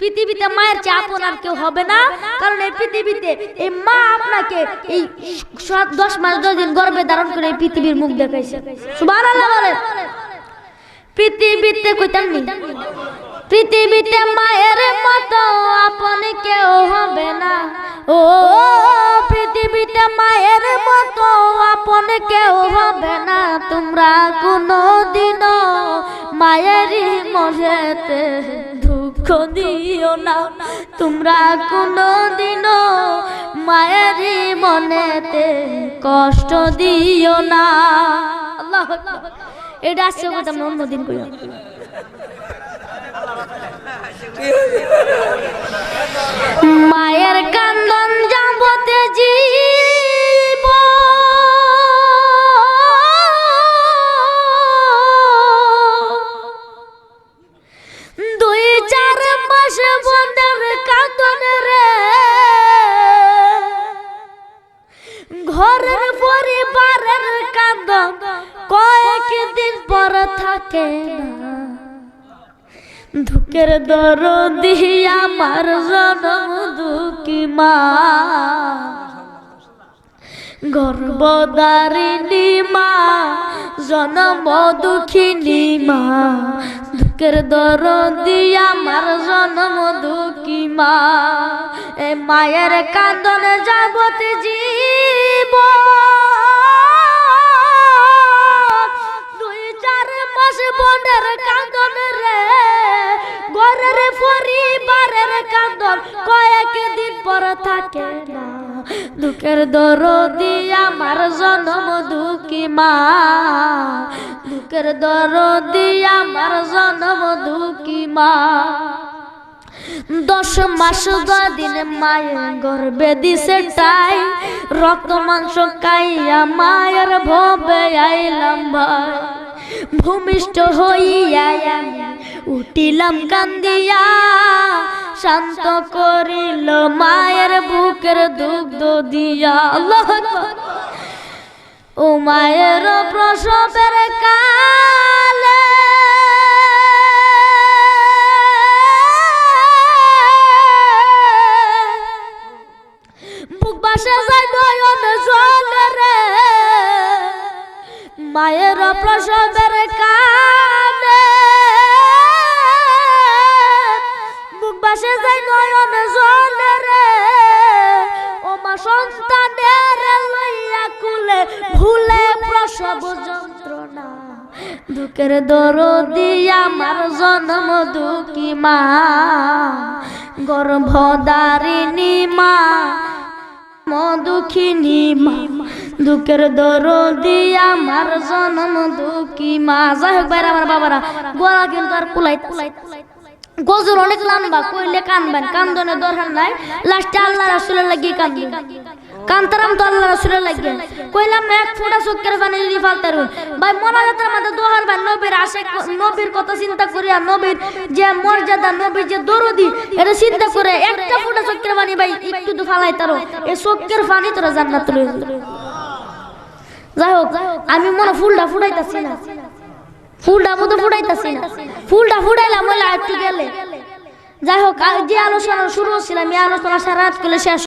পৃথিবীতে মায়ের আপন আর কেউ হবে না, কারণ এই পৃথিবীতে এই মা আপনাকে এই সাত, দশ মাস, দশ দিন গর্বে ধারণ করে এই পৃথিবীর মুখ দেখাইছে। সুবহানাল্লাহ বলেন। পৃথিবীতে কইতাম নি? পৃথিবীতে মায়ের মতো আপন কেউ হবে না। ও, পৃথিবীতে মায়ের মতো আপন কেউ হবে না। তোমরা কোনো দিনও মায়েরই মনেতে দুঃখ দিও না। তোমরা কোনো দিনও মায়েরই মনেতে কষ্ট দিও না। এটা আসছে কথা অন্যদিন করি ঘরের পরিবারের কান্দন কয়েক দিন পর থাকে না। দুঃখের দরদি আমার জনম দুঃখী মা। গর্ভদারিণী মা, জনম দুঃখিনী মা। দুঃখের দরদি আমার জনম দুঃখী মা। এ মায়ের কান্দনে যাবতে জীব দুই চার মাস বনের কান্দন রে, ঘরের থাকে না। দুঃখের দরদি আমার জন্ম দুঃখী মা। দুঃখের দরদি আমার জন্ম দুঃখী মা। দশ মাস দিন মায়ের গর্বে দিছে টাই রক্ত মাংস খাইয়া মায়ের ভবে আইলাম ভাই। ভূমিষ্ঠ হইয়া উঠিলাম কান্দিয়া, শান্ত করিল মায়ের বুকের দুগ্ধ দিয়া। ও মায়ের প্রসবের কালে মায়ের প্রসবের কালে বুক বাসে যায় নয়ন জলে রে। ও মা সন্তানের লইয়া কুলে ভুলে প্রসব যন্ত্রণা। দুঃখের দরদি আমার জন্ম দুঃখী মা। গর্ভদারিণী মা মধুখিনী মা। দুঃখের দরদি, আমার জন্ম দুঃখী। মা যাই হোক বাইরে, আমার বাবারা। গলা কিন্তু আর কুলাই গজর অনেক লম্বা, কইলে কানবেন। কান্দনে দরকার নাই। লাস্টে আল্লাহ রাসূলের লাগি কান্দবেন কান্তারাম তো আল্লাহ রাসূলের লাগি। কইলাম, এক ফোঁটা চোখের পানি যদি ফালতারুন ভাই মোনাজাতের মধ্যে দোহার ভাই, নবীর আশেক নবীর কথা চিন্তা করিয়া নবীর যে মর্যাদা, নবীর যে দরদি, এটা চিন্তা করে একটা ফোঁটা চোখের পানি ভাই, একটু তো ফালাই তারো এই চোখের পানি তোরা জান্নাত যাবে। যাই হোক আমি মনে ফুলটা ফুটাইতাছি না। ফুলটা মতো ফুটাইতাছি না। ফুলটা ফুটাইলাম গেলে। যাই হোক যে আলোচনা শুরু হচ্ছিলাম এই আলোচনা সারা রাত করে শেষ